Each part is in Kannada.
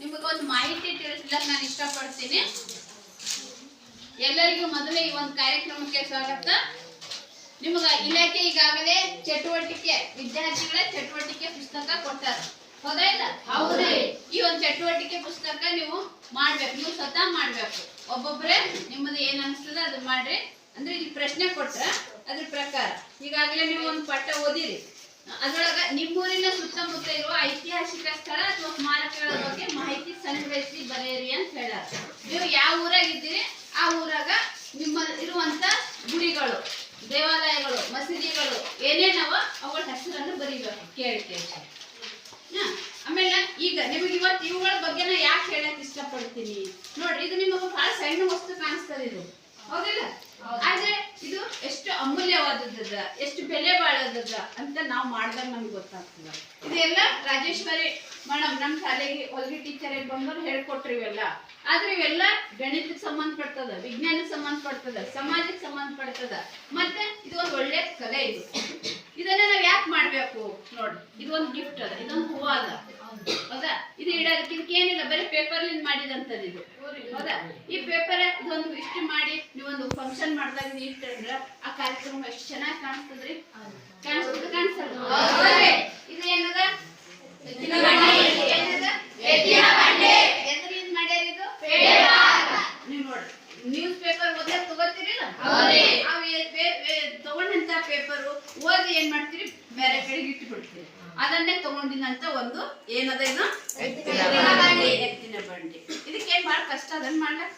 ನಿಮಗೊಂದು ಮಾಹಿತಿ ತಿಳಿಸ್ಲಿಕ್ಕೆ ನಾನು ಇಷ್ಟಪಡ್ತೀನಿ. ಎಲ್ಲರಿಗೂ ಮೊದಲೇ ಈ ಒಂದು ಕಾರ್ಯಕ್ರಮಕ್ಕೆ ಸ್ವಾಗತ. ನಿಮಗ ಇಲಾಖೆ ಈಗಾಗಲೇ ಚಟುವಟಿಕೆ ವಿದ್ಯಾರ್ಥಿಗಳ ಚಟುವಟಿಕೆ ಪುಸ್ತಕ ಕೊಟ್ಟಾರ ಹೌದಾ ಇಲ್ಲ? ಹೌದ್ರಿ ಈ ಒಂದು ಚಟುವಟಿಕೆ ಪುಸ್ತಕ ನೀವು ಮಾಡ್ಬೇಕು ನೀವು ಸ್ವತಃ ಮಾಡ್ಬೇಕು. ಒಬ್ಬೊಬ್ರೆ ನಿಮ್ಮದು ಏನ್ ಅನ್ಸ್ತದ ಅದು ಮಾಡ್ರಿ. ಅಂದ್ರೆ ಇಲ್ಲಿ ಪ್ರಶ್ನೆ ಕೊಟ್ರ ಅದ್ರ ಪ್ರಕಾರ. ಈಗಾಗಲೇ ನೀವು ಒಂದು ಪಟ್ಟ ಓದಿರಿ. ಅದ್ರೊಳಗ ನಿಮ್ಮೂರಿನ ಸುತ್ತಮುತ್ತ ಇರುವ ಐತಿಹಾಸಿಕ ಸ್ಥಳ ಅಥವಾ ಸ್ಮಾರಕಗಳ ನಿಮಗೆ ಇವತ್ತು ಇವುಗಳ ಬಗ್ಗೆ ನಾ ಯಾಕೆ ಹೇಳಕ್ ಇಷ್ಟಪಡ್ತೀನಿ? ನೋಡ್ರಿ, ಇದು ನಿಮಗೆ ಬಹಳ ಸಣ್ಣ ವಸ್ತು ಕಾಣಿಸ್ತದೆ ಇದು. ಹೌದಿಲ್ಲ? ಆದ್ರೆ ಇದು ಎಷ್ಟು ಅಮೂಲ್ಯವಾದದ್ದದ, ಎಷ್ಟು ಬೆಲೆ ಬಾಳದದ ಅಂತ ನಾವು ಮಾಡಿದಾಗ ನಮ್ಗೆ ಗೊತ್ತಾಗ್ತದ. ಇದೆಲ್ಲ ರಾಜೇಶ್ವರಿ ಮೇಡಮ್ ನಮ್ಮ ಶಾಲೆಗೆ ಹೊಲಿಗೆ ಟೀಚರ್ ಬಂದವ್ರು ಹೇಳ್ಕೊಟ್ರಿ ಇವೆಲ್ಲ ಆದ್ರೆ ಇವೆಲ್ಲ ಗಣಿತಕ್ಕೆ ಸಂಬಂಧಪಡ್ತದ, ವಿಜ್ಞಾನಕ್ಕೆ ಸಂಬಂಧಪಡ್ತದ, ಸಮಾಜಕ್ಕೆ ಸಂಬಂಧಪಡ್ತದ, ಮತ್ತೆ ಇದು ಒಂದು ಒಳ್ಳೆ ಕಲೆ ಇದು. ಇದನ್ನ ನಾವ್ ಯಾಕೆ ಮಾಡ್ಬೇಕು? ನೋಡಿ ಇದು ಒಂದು ಗಿಫ್ಟ್ ಅದ, ಇದೊಂದು ಹೂವ ಅದ. ಇದಕ್ಕೆ ಏನಿಲ್ಲ ಬರೀ ಪೇಪರ್ಲಿಂದ ಮಾಡಿದಂತದ್ದು ಇದು. ಹೌದಾ? ಈ ಪೇಪರ್ ಇದೊಂದು ಇಷ್ಟು ಮಾಡಿ ನೀವೊಂದು ಫಂಕ್ಷನ್ ಮಾಡಿದಾಗ ಇಟ್ಟಂದ್ರ ಆ ಕಾರ್ಯಕ್ರಮ ಎಷ್ಟು ಚೆನ್ನಾಗಿ ಕಾಣಿಸ್ತದ್ರಿ? ಕಾಣಿಸ್ತದ ಕಾಣಿಸ್ತದ ಇದು ಏನದ ಏನದ ಎದ್ರಿಂದ ಮಾಡ್ಯಾರ ಇದು ನೀವು ನೋಡ್ರಿ ನ್ಯೂಸ್ ಪೇಪರ್ ಓದ್ಲಕ್ ತಗೋತೀರಿಲ್ಲ ಅವ್ ಏ- ಪೇ- ಪೇ- ತಗೊಂಡಂತ ಪೇಪರ್ ಓದಿ ಏನ್ ಮಾಡ್ತೀರಿ ಬೇರೆ ಕಡೆಗೆ ಇಟ್ಟು ಬಿಡ್ತೀರಿ ಅದನ್ನೇ ತಗೊಂಡಿನಂತ ಒಂದು ಇದು ಎತ್ತಿನ ಬಂಡಿ. ಇದಕ್ಕೇನ್ ಬಹಳ ಕಷ್ಟ ಅದನ್ನ ಮಾಡ್ಲಕ್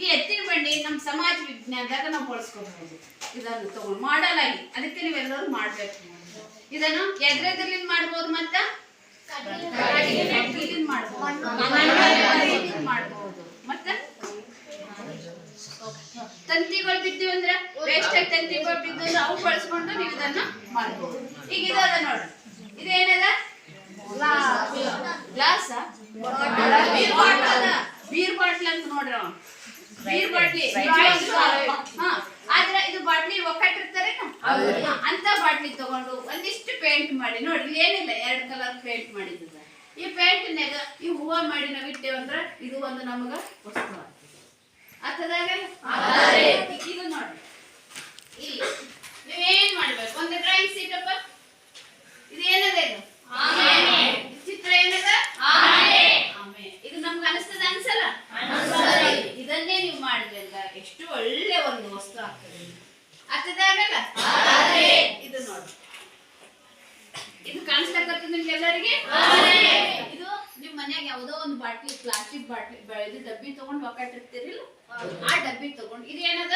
ಈ ಎತ್ತಿನ ಬಂಡಿ ನಮ್ ಸಮಾಜ ವಿಜ್ಞಾನದಾಗ ನಾವು ಬಳಸ್ಕೋಬಹುದು ಇದನ್ನು ತಗೊಂಡು ಮಾಡಲ್ ಆಗಿ ಅದಕ್ಕೆ ನೀವೆಲ್ಲರೂ ಮಾಡ್ಬೇಕು. ಇದನ್ನು ಎದ್ರೆದ್ರಲಿಂದ ಮಾಡ್ಬೋದು ಮತ್ತ? ಮಾಡ್ಬೋದು. ಮತ್ತೆ? ತಂತಿಗಳು ಬಿದ್ದೀವಿ ಅಂದ್ರೆ ವೇಸ್ಟ್ ಆಗಿ ತಂತಿಗಳು ಬಿದ್ದು ಅಂದ್ರೆ ಅವು ಬಳಸ್ಕೊಂಡು ನೀವು ಇದನ್ನ ಮಾಡ್ಬೋದು. ಈಗ ಇದಾದ ನೋಡಿ. ಇದೇನದ? Glass? Beer bottle beer bottle ಅಂತ ನೋಡ್ರಿ ಅವ ಬೀರ್ ಬಾಟ್ಲಿ. ಹಾ. ಆದ್ರೆ ಇದು ಬಾಟ್ಲಿ ಒಕ್ಕಟ್ಟಿರ್ತಾರೆ ಅಂತ ಬಾಟ್ಲಿ ತಗೊಂಡು ಒಂದಿಷ್ಟು ಪೇಂಟ್ ಮಾಡಿ. ನೋಡ್ರಿ ಏನಿಲ್ಲ ಎರಡು ಕಲರ್ ಪೇಂಟ್ ಮಾಡಿದ ಈ ಪೇಂಟ್ನ್ಯಾಗ ಈ ಹೂವ ಮಾಡಿ ನಾವು ಇಟ್ಟೇವ್ ಅಂದ್ರ ಇದು ಒಂದು ನಮಗ ವಸ್ತು ಆಗ್ತದಾಗ ಇದು ನೋಡಿ ಇಲ್ಲಿ ನೀವೇನ್ ಮಾಡ್ಬೇಕು? ಒಂದು ಡ್ರಾಯಿಂಗ್ ಸೀಟಪ್ಪ ಅಪ್ಪ? ಇದು ಏನದ ಇದು ಈ ಚಿತ್ರ ಏನದ ಆಮೆ ಇದು ನಮ್ಗೆ ಅನಿಸ್ತದ ಅನ್ಸಲ್ಲ ಇದನ್ನೇ ನೀವು ಮಾಡಿದ್ರಲ್ಲ ಎಷ್ಟು ಒಳ್ಳೆ ಒಂದು ವಸ್ತು ಆಗ್ತದೆ ಆಗ್ತದಾಗಲ್ಲ ಇದು ನೋಡಿ ಇದು ಕಾಣಿಸ್ಲಕತ್ತ ನಿಮ್ಗೆಲ್ಲರಿಗೆ ಇದು ನಿಮ್ ಮನ್ಯಾಗ ಯಾವ್ದೋ ಒಂದು ಬಾಟ್ಲಿ ಪ್ಲಾಸ್ಟಿಕ್ ಬಾಟ್ಲಿ ಬೆಳೆದು ಡಬ್ಬಿ ತಗೊಂಡ್ ಒಕ್ಕಟ್ಟಿರ್ತೀರಿಲ್ಲ ಆ ಡಬ್ಬಿ ತಗೊಂಡು ಇದೇನದ?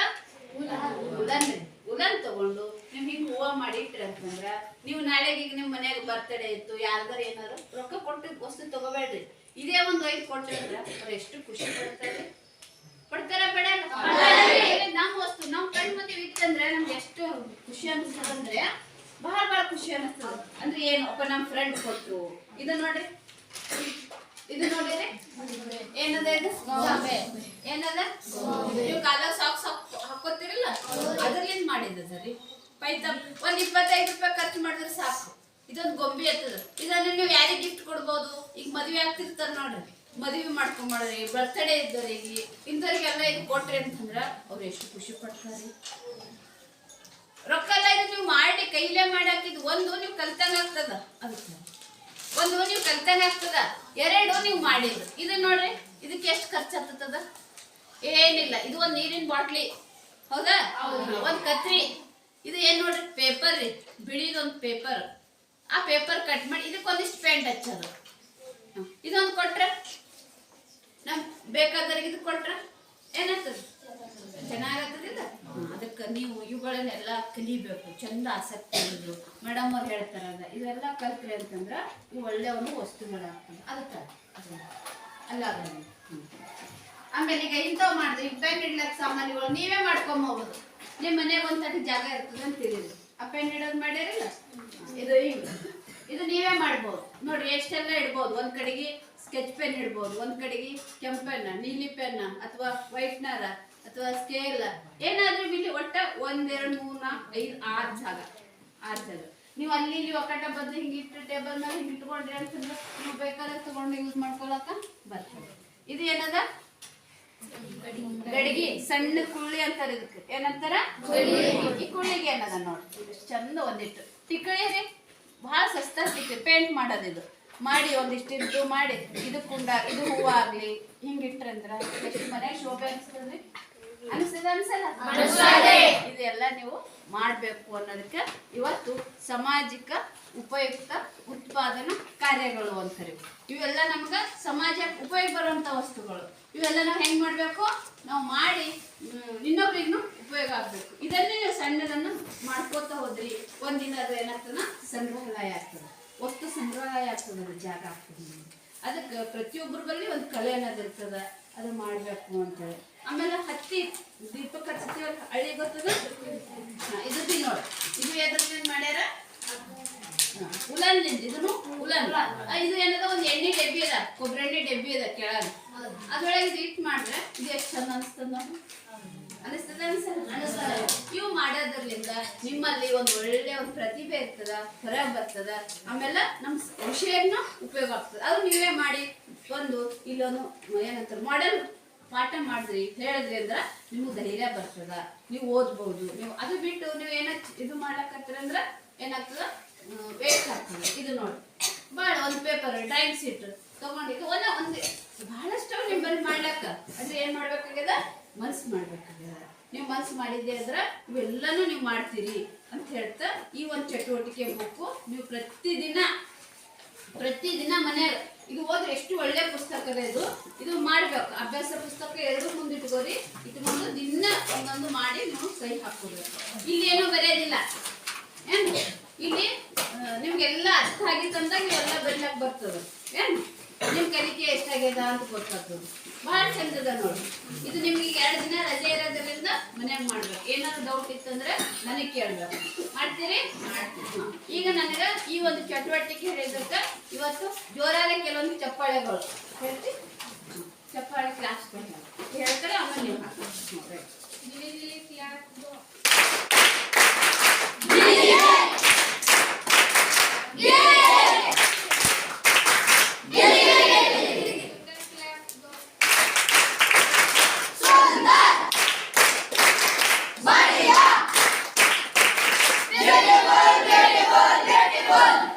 ಏನದ ಉಲನ್ ಉಲನ್ ತಗೊಂಡು ನಿಮ್ ಹಿಂಗ್ ಹೂವ ಮಾಡಿ ಅಂತಂದ್ರ ನೀವು ನಾಳೆಗೆ ಈಗ ನಿಮ್ ಮನ್ಯಾಗ ಬರ್ತಡೇ ಇತ್ತು ಯಾರ್ದಾರ ಏನಾರು ರೊಕ್ಕ ಕೊಟ್ಟು ವಸ್ತು ತಗೋಬೇಡ್ರಿ. ಇದೇ ಒಂದ್ ಐದು ಕೊಟ್ಟಿರ ಅವ್ರ ಎಷ್ಟು ಖುಷಿ ಪಡ್ತಾರೆ. ಪಡ್ತಾರ ಬೇಡ ನಮ್ಮ ವಸ್ತು ನಮ್ ಕಣ್ ಮುಂದೆ ಇತ್ತಂದ್ರೆ ನಮ್ಗೆ ಎಷ್ಟು ಖುಷಿ ಅನಿಸ್ತದಂದ್ರೆ ಬಹಳ ಬಹಳ ಖುಷಿ ಅನಿಸ್ತದ. ಅಂದ್ರೆ ಏನು ಒಬ್ಬ ನಮ್ ಫ್ರೆಂಡ್ ಕೊಟ್ರು. ಇದು ನೋಡ್ರಿ. ಇದು ನೋಡಿರಿ? ಏನದ ಇದು? ಏನದ? ನೀವು ಕಾಲಾಗ ಸಾಕ್ಸ್ ಹಾಕೋತಿರಲ್ಲ ಅದ್ರಲ್ಲಿಂದ ಮಾಡಿದ ಸರಿ? ಪೈತಮ್ ಒಂದ್ ಇಪ್ಪತ್ತೈದು ರೂಪಾಯಿ ಖರ್ಚು ಮಾಡಿದ್ರೆ ಸಾಕು. ಇದೊಂದು ಗೊಂಬೆ ಹತ್ತದ ಇದನ್ನ ನೀವು ಯಾರಿಗೆ ಗಿಫ್ಟ್ ಕೊಡ್ಬೋದು? ಈಗ ಮದುವೆ ಆಗ್ತಿರ್ತಾರ ನೋಡ್ರಿ. ಮದುವೆ ಮಾಡ್ಕೊಂಬಾಡ್ರಿ ಬರ್ತ್ಡೇ ಇದ್ದವರಿಗೆ ಇಂಥವ್ರಿಗೆಲ್ಲ ಇದು ಕೊಟ್ರಿ ಅಂತಂದ್ರ ಅವ್ರು ಎಷ್ಟು ಖುಷಿ ಪಡ್ತಾರೆ. ರೊಕ್ಕ ಎಲ್ಲ ಇದು ನೀವು ಮಾಡಿ ಕೈಲೇ ಮಾಡಿ ಹಾಕಿದ್ ಒಂದು ನೀವು ಕಲ್ತಂಗ ಆಗ್ತದ. ಅದಕ್ಕೆ. ಕಲ್ತಂಗ ಆಗ್ತದ? ಎರಡು ನೀವು ಮಾಡಿದ್ರು ಇದನ್ನ ನೋಡ್ರಿ ಇದಕ್ಕೆ ಎಷ್ಟು ಖರ್ಚು ಆಗ್ತದ ಏನಿಲ್ಲ ಇದು ಒಂದು ನೀರಿನ ಬಾಟ್ಲಿ. ಹೌದಾ? ಒಂದ್ ಕತ್ರಿ. ಇದು ಏನ್ ನೋಡ್ರಿ ಪೇಪರ್ ರೀ. ಬಿಳಿದೊಂದು ಪೇಪರ್. ಆ ಪೇಪರ್ ಕಟ್ ಮಾಡಿ ಇದಕ್ಕೆ ಒಂದಿಷ್ಟು ಪೇಂಟ್ ಹಚ್ಚೋದು. ಇದೊಂದು ಕೊಟ್ರೆ? ನಮ್ ಬೇಕಾದ್ರಿಗೆ ಇದು ಕೊಟ್ರ? ಏನಾಗ್ತದ? ಚೆನ್ನಾಗತ್ತದಿಲ್ಲ ಅದಕ್ಕೆ ನೀವು ಇವುಗಳನ್ನೆಲ್ಲ ಕಲಿಬೇಕು, ಚಂದ ಆಸಕ್ತಿ ಇರೋದು. ಮೇಡಮ್ ಅವ್ರು ಹೇಳ್ತಾರಲ್ಲ ಇವೆಲ್ಲ ಕಲ್ತ್ರಿ ಅಂತಂದ್ರೆ ಇವು ಒಳ್ಳೆ ಒಂದು ವಸ್ತುಗಳಾಗ್ತವೆ. ಅದಕ್ಕೆ ಅಲ್ಲ. ಆಮೇಲೆ ಈಗ ಇಂಥವು ಮಾಡಿದ್ರೆ ಈಗ ಪೆನ್ ಇಡ್ಲಕ್ಕೆ ಸಾಮಾನುಗಳು ನೀವೇ ಮಾಡ್ಕೊಂಬೋದು ನಿಮ್ಮ ಮನೆಗೆ ಒಂದು ಜಾಗ ಇರ್ತದೆ ಅಂತ ತಿಳಿದ್ರಿ ಆ ಪೆನ್ ಇಡೋದು ಮಾಡ್ಯಾರಲ್ಲ? ಇದು ಇದು ನೀವೇ ಮಾಡ್ಬೋದು. ನೋಡಿ ಎಷ್ಟೆಲ್ಲ ಇಡ್ಬೋದು. ಒಂದು ಕಡೆಗೆ ಸ್ಕೆಚ್ ಪೆನ್ ಇಡ್ಬೋದು ಒಂದು ಕಡೆಗೆ ಕೆಂಪೆನ್ನ ಪೆನ್ ನೀಲಿ ಪೆನ್ನ ಅಥವಾ ವೈಟ್ನರ ಅಥವಾ ಸ್ಕೇಲ್ ಏನಾದ್ರೂ ಬಿಟ್ಟು ಒಟ್ಟ ಒಂದೆರಡು ಮೂರ್ ನಾಲ್ಕು ಐದು ಆರು ಜಾಗ. ಆರು ಜಾಗ. ನೀವು ಅಲ್ಲಿ ಇಲ್ಲಿ ಒಕ್ಕಟ ಬದಲು ಹಿಂಗೆ ಇಟ್ಟು ಟೇಬಲ್ ಮೇಲೆ ಹಿಂಗೆ ಇಟ್ಕೊಂಡ್ರಿ ಅಂತಂದ್ರೆ ನೀವು ಬೇಕಾದ್ರೆ ತಗೊಂಡು ಯೂಸ್ ಮಾಡ್ಕೊಳಕ ಬರ್ತದೆ. ಇದು ಏನದ? ಗಡಿಗೆ. ಸಣ್ಣ ಕುಳ್ಳಿ ಅಂತಾರೆ ಇದಕ್ಕೆ. ಏನಂತಾರ? ಈ ಕುಳ್ಳಿಗೆ ಏನದ ನೋಡಿ? ಇಷ್ಟು ಚಂದ ಒಂದಿಟ್ಟು. ತಿಕ್ಕಳಿ ರೀ ಭಾಳ ಸಸ್ತ ಸಿಕ್ತಿ ಪೇಂಟ್ ಮಾಡೋದು ಇದು. ಮಾಡಿ ಒಂದಿಷ್ಟು ಇದ್ದು ಮಾಡಿ. ಇದು ಕುಂಡ ಇದು ಹೂವು ಆಗ್ಲಿ ಹಿಂಗಿಟ್ರಂದ್ರ ಎಷ್ಟು ಮನೆ ಶೋಭೆ ಅನ್ಸ್ತದ್ರಿ. ಅನ್ಸಲ್ಲ ಇದೆಲ್ಲ ನೀವು ಮಾಡಬೇಕು ಅನ್ನೋದಕ್ಕೆ ಇವತ್ತು ಸಾಮಾಜಿಕ ಉಪಯುಕ್ತ ಉತ್ಪಾದನಾ ಕಾರ್ಯಗಳು ಅಂತಾರೆ ಇವೆಲ್ಲ ನಮ್ಗೆ ಸಮಾಜ ಉಪಯೋಗ ಬರುವಂತ ವಸ್ತುಗಳು. ಇವೆಲ್ಲ ನಾವು ಹೆಂಗ್ ಮಾಡ್ಬೇಕು? ನಾವು ಮಾಡಿ ಇನ್ನೊಬ್ರಿಗೂ ಉಪಯೋಗ ಆಗ್ಬೇಕು. ಇದನ್ನೇ ನೀವು ಸಣ್ಣದನ್ನು ಮಾಡ್ಕೋತ ಹೋದ್ರಿ. ಒಂದಿನ ಅದು ಏನಾಗ್ತದ ಸಂಗ್ರಹಾಲಯ ಆಗ್ತದೆ. ಒಟ್ಟು ಸಂಗ್ರಹಾಲಯ ಆಗ್ತದೆ ಅದು ಜಾಗ ಆಗ್ತದೆ ಅದಕ್ಕೆ ಪ್ರತಿಯೊಬ್ಬರಲ್ಲಿ ಬಳಿ ಒಂದು ಕಲೆ ಅನ್ನೋದು ಇರ್ತದ. ಅದು ಮಾಡಬೇಕು ಅಂತೇಳಿ ಆಮೇಲೆ ಹತ್ತಿ ದೀಪಕ್ಕೆ ಹಚ್ತೀವಲ್ಲ ಹಳ್ಳಿ ಗೊತ್ತದ? ಇದು ಬಿ ನೋಡಿ. ಇದು ಎದ್ರಿಂದ ಮಾಡ್ಯಾರ? ಉಲನ್ಲಿಂದ ಇದನ್ನು ಉಲನ್ ಇದು ಏನದ? ಒಂದು ಎಣ್ಣೆ ಡಬ್ಬಿ ಅದ. ಕೊಬ್ಬರಿ ಎಣ್ಣೆ ಡಬ್ಬಿ ಅದ ಕೆಳಗೆ. ಅದ್ರೊಳಗೆ ಇದು ಇಟ್ಟು ಮಾಡ್ರೆ ಇದು ಎಷ್ಟು ಚಂದ ಅನಿಸ್ತದ ನೋಡಿ. ಅನಿಸ್ತದ? ಇವು ಮಾಡೋದ್ರಲಿಂದ ನಿಮ್ಮಲ್ಲಿ ಒಂದು ಒಳ್ಳೆ ಒಂದು ಪ್ರತಿಭೆ ಇರ್ತದ, ಹೊರಗೆ ಬರ್ತದ. ಆಮೇಲೆ ನಮ್ಮ ವಿಷಯನ ಉಪಯೋಗ ಆಗ್ತದೆ. ಅದು ನೀವೇ ಮಾಡಿ. ಒಂದು ಇಲ್ಲೊಂದು ಏನಂತಾರೆ ಮಾಡೆಲ್ ಪಾಠ ಮಾಡಿದ್ರಿ ಹೇಳಿದ್ರಿ ಅಂದ್ರೆ ನಿಮ್ಗೆ ಧೈರ್ಯ ಬರ್ತದ. ನೀವು ಓದ್ಬೋದು. ನೀವು ಅದು ಬಿಟ್ಟು ನೀವು ಏನ ಇದು ಮಾಡ್ಲಕತ್ತೀರ ಅಂದ್ರೆ ಏನಾಗ್ತದ? ವೇಸ್ಟ್ ಆಗ್ತದೆ ಇದು ನೋಡಿ. ಭಾಳ ಒಂದು ಪೇಪರ್ ಟೈಮ್ ಶೀಟ್ ತಗೊಂಡಿದ್ದು ಒಂದ ಒಂದು. ಬಹಳಷ್ಟು ನಿಮ್ಮಲ್ಲಿ ಮಾಡ್ಲಕ್ಕ. ಅಂದ್ರೆ ಏನ್ ಮಾಡ್ಬೇಕಾಗ್ಯದ? ಮನ್ಸು ಮಾಡ್ಬೇಕಾಗ್ಯದ. ನೀವು ಮನ್ಸು ಮಾಡಿದ್ದೆ ಅಂದ್ರೆ ಇವೆಲ್ಲನೂ ನೀವು ಮಾಡ್ತೀರಿ ಅಂತ ಹೇಳ್ತಾ ಈ ಒಂದು ಚಟುವಟಿಕೆ ಬುಕ್ಕು ನೀವು ಪ್ರತಿದಿನ ಪ್ರತಿದಿನ ಮನ್ಯಾಗ ಇದು ಓದ್ರೆ ಎಷ್ಟು ಒಳ್ಳೆ ಪುಸ್ತಕ ಇದೆ. ಇದು ಇದು ಮಾಡ್ಬೇಕು. ಅಭ್ಯಾಸ ಪುಸ್ತಕ ಎರಡು ಮುಂದೆ ಇಟ್ಕೋರಿ ಮುಂದೆ ದಿನ ಒಂದೊಂದು ಮಾಡಿ ನೀವು ಸಹಿ ಹಾಕೋಬೇಕು ಇಲ್ಲಿ ಏನೂ ಬರೆಯೋದಿಲ್ಲ. ಏನ್? ಇಲ್ಲಿ ನಿಮ್ಗೆಲ್ಲ ಅರ್ಥ ಆಗಿತ್ತಂದಾಗ ಇವೆಲ್ಲ ಬರೀಲಕ್ ಬರ್ತದೆ. ಏನ್? ನಿಮ್ ಕಲಿಕೆ ಎಷ್ಟಾಗ್ಯದ ಅಂತ ಗೊತ್ತಾಗ್ತದೆ. ಬಹಳ ಚಂದದ ನೋಡಿ. ಇದು ನಿಮ್ಗೆ ಎರಡು ದಿನ ರಜೆ ಇರೋದ್ರಿಂದ ಮನ್ಯಾಗ ಮಾಡ್ಬೇಕು. ಏನಾದ್ರು ಡೌಟ್ ಇತ್ತಂದ್ರೆ ನನಗೆ ಕೇಳ್ಬೇಕು. ಮಾಡ್ತೀರಿ. ಈಗ ನನಗೆ ಈ ಒಂದು ಚಟುವಟಿಕೆ ಹೇಳಿದಕ್ಕೆ ಇವತ್ತು ಜೋರಾದ ಕೆಲವೊಂದು ಚಪ್ಪಾಳೆಗಳು. ಹೇಳ್ತಿ? ಚಪ್ಪಾಳೆ ಕ್ಲಾಸ್ ಹೇಳ್ತಾರೆ ಆಮೇಲೆ ನೀವು One.